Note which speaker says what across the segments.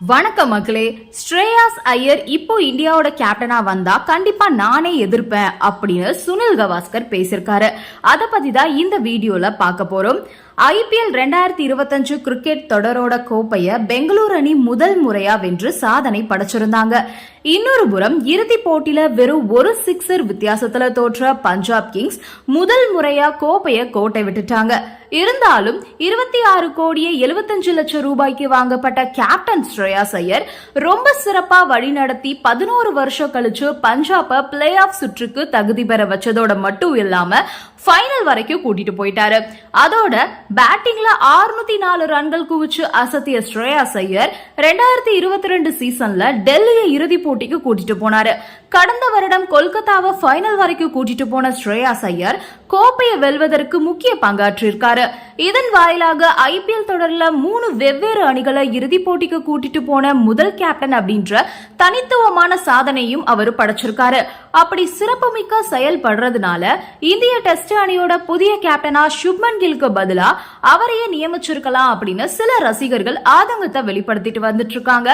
Speaker 1: வணக்கம் மக்களே. ஸ்ரேயாஸ் ஐயர் இப்போ இந்தியாவோட கேப்டனா வந்தா கண்டிப்பா நானே எதிர்ப்பேன் அப்படின்னு சுனில் கவாஸ்கர் பேசியிருக்காரு. அதை பத்தி தான் இந்த வீடியோல பார்க்க போறோம். ஐபிஎல் ரெண்டாயிரத்தி இருபத்தஞ்சு கிரிக்கெட் தொடரோட கோப்பையை பெங்களூர் அணி முதல் முறையா வென்று சாதனை படைச்சிருந்தாங்க. இன்னொரு புறம் இறுதி போட்டியில வெறும் ஒரு சிக்ஸர் வித்தியாசத்துல தோற்ற பஞ்சாப் கிங்ஸ் முதல் முறையா கோப்பைய கோட்டை விட்டுட்டாங்க. இருந்தாலும் இருபத்தி ஆறு கோடியே எழுபத்தஞ்சு லட்சம் ரூபாய்க்கு வாங்கப்பட்ட கேப்டன் ஸ்ரேயா சையர் ரொம்ப சிறப்பா வழிநடத்தி பதினோரு வருஷம் கழிச்சு பஞ்சாப பிளே ஆஃப் சுற்றுக்கு தகுதி பெற வச்சதோட மட்டும் இல்லாம ஃபைனல் வரைக்கும் கூட்டிட்டு போயிட்டாரு. அதோட பேட்டிங்ல 604 நாலு ரன்கள் குவிச்சு அசத்திய ஸ்ரேயாஸ் ஐயர் ரெண்டாயிரத்தி இருபத்தி ரெண்டு சீசன்ல டெல்லியை இறுதி போட்டிக்கு கூட்டிட்டு போனாரு. கடந்த வருடம் கொல்கத்தாவை ஃபைனல் வரைக்கும் கூட்டிட்டு போன ஸ்ரேயாஸ் ஐயர் கோப்பையை வெல்வதற்கு முக்கிய பங்காற்றிருக்காரு இதன் வாயிலாக ஐபிஎல் தொடர்ல மூணு வெவ்வேறு அணிகளை இறுதிப் போட்டிக்கு கூட்டிட்டு போன முதல் கேப்டன் அப்படின்ற தனித்துவமான சாதனையும் அவர் படைச்சிருக்காரு. அப்படி சிறப்புமிக்க செயல்படுறதுனால இந்திய டெஸ்ட் அணியோட புதிய கேப்டனா சுப்மன் கில்க்கு பதிலா அவரையே நியமிச்சிருக்கலாம் அப்படின்னு சில ரசிகர்கள் ஆதங்கத்தை வெளிப்படுத்திட்டு வந்துட்டு இருக்காங்க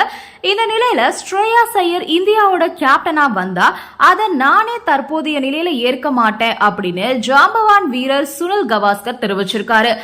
Speaker 1: இந்த நிலையில ஸ்ரேயா சையர் இந்தியாவோட கேப்டனா வந்தா அதை நானே தற்போதைய நிலையில ஏற்க மாட்டேன் அப்படின்னு ஜாம்பவான் வீரர் சுனில் கவாஸ்கர் தெரிவிச்சிருக்காரு.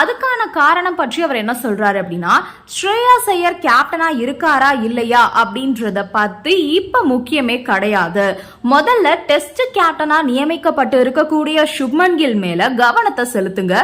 Speaker 1: அதுக்கான காரணம் பற்றி அவர் என்ன சொல்றாரு அப்படின்னா ஸ்ரேயா ஐயர் கேப்டனா இருக்காரா இல்லையா அப்படின்றத பத்தி இப்ப முக்கியமே கிடையாது. முதல்ல டெஸ்ட் கேப்டனா நியமிக்கப்பட்டு இருக்கக்கூடிய சுப்மன் கில் மேல கவனத்தை செலுத்துங்க.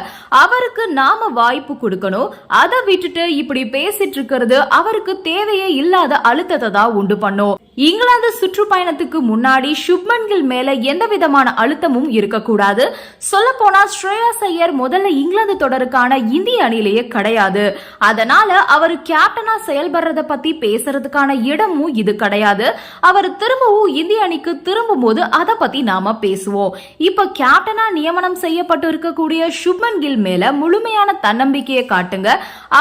Speaker 1: அவருக்கு நாம வாய்ப்பு கொடுக்கணும். அதை விட்டுட்டு இப்படி பேசிட்டு இருக்கிறது அவருக்கு தேவையே இல்லாத அழுத்தத்தை தான் உண்டு பண்ணும். இங்கிலாந்து சுற்றுப்பயணத்துக்கு முன்னாடி சுப்மன் கில் மேல எந்த விதமான அழுத்தமும் இருக்கக்கூடாது. சொல்ல போனா ஸ்ரேயா ஐயர் முதல்ல இங்கிலாந்து தொடருக்கு தொடருக்கான இந்திய அணியிலேயே கிடையாது. அதனால அவர் கேப்டனா செயல்படுறத பத்தி பேசுறதுக்கான இடமும் இது கிடையாது. அவர் திரும்பவும் இந்திய அணிக்கு திரும்பும் போது அதை பத்தி நாம பேசுவோம். இப்ப கேப்டனா நியமனம் செய்யப்பட்டு இருக்கக்கூடிய சுப்மன் கில் மேல முழுமையான தன்னம்பிக்கையை காட்டுங்க.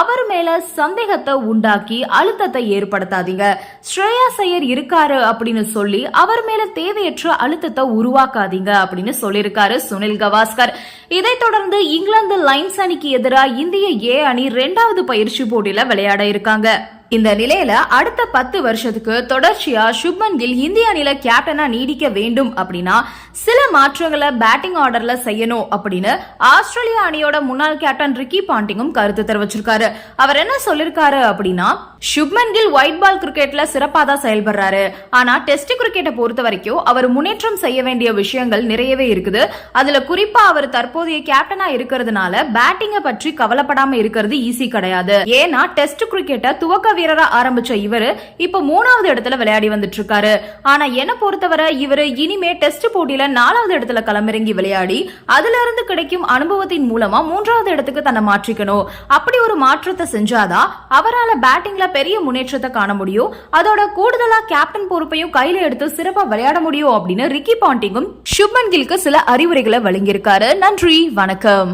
Speaker 1: அவர் மேல சந்தேகத்தை உண்டாக்கி அழுத்தத்தை ஏற்படுத்தாதீங்க. ஸ்ரேயா சையர் இருக்காரு அப்படின்னு சொல்லி அவர் மேல தேவையற்ற அழுத்தத்தை உருவாக்காதீங்க அப்படின்னு சொல்லியிருக்காரு சுனில் கவாஸ்கர். இதைத் தொடர்ந்து இங்கிலாந்து லைன்ஸ் அணிக்கு எதிராக இந்திய ஏ அணி இரண்டாவது பயிற்சி போட்டியில விளையாட இருக்காங்க. இந்த நிலையில அடுத்த பத்து வருஷத்துக்கு தொடர்ச்சியா சுப்மன் கில் இந்திய அணில கேப்டனா நீடிக்க வேண்டும் அப்படின்னா சில மாற்றங்களை பேட்டிங் ஆர்டர்ல செய்யணும் அப்படின்னு ஆஸ்திரேலியா அணியோட முன்னாள் கேப்டன் ரிக்கி பாண்டிங்கும் கருத்து தெரிவிச்சிருக்காரு. அவர் என்ன சொல்லிருக்காரு அப்படின்னா சுப்மன் கில் ஒயிட் பால் கிரிக்கெட்ல சிறப்பா தான் செயல்படுறாரு. ஆனா டெஸ்ட் கிரிக்கெட்டை பொறுத்த வரைக்கும் அவர் முன்னேற்றம் செய்ய வேண்டிய விஷயங்கள் நிறையவே இருக்குது. அதுல குறிப்பா அவர் தற்போதைய கேப்டனா இருக்கிறதுனால பேட்டிங்கை பற்றி கவலைப்படாம இருக்கிறது ஈஸி கிடையாது. ஏன்னா டெஸ்ட் கிரிக்கெட்டை துவக்க வீரரா ஆரம்பிச்ச இவரு இப்ப மூணாவது இடத்துல விளையாடி வந்துட்டு இருக்காரு ஆனா என்ன பொறுத்தவரை இவரு இனிமே டெஸ்ட் போட்டியில நாலாவது இடத்துல களமிறங்கி விளையாடி அதுல இருந்து கிடைக்கும் அனுபவத்தின் மூலமா மூன்றாவது இடத்துக்கு தன்னை மாற்றிக்கணும். அப்படி ஒரு மாற்றத்தை செஞ்சாதான் அவரால பேட்டிங்ல பெரிய முன்னேற்றத்தை காண முடியும். அதோட கூடுதலா கேப்டன் பொறுப்பையும் கையில எடுத்து சிறப்பா விளையாட முடியும் அப்படின்னு ரிக்கி பாண்டிங்கும் சுப்மன் கில்க்கு சில அறிவுரைகளை வழங்கியிருக்காரு. நன்றி வணக்கம்.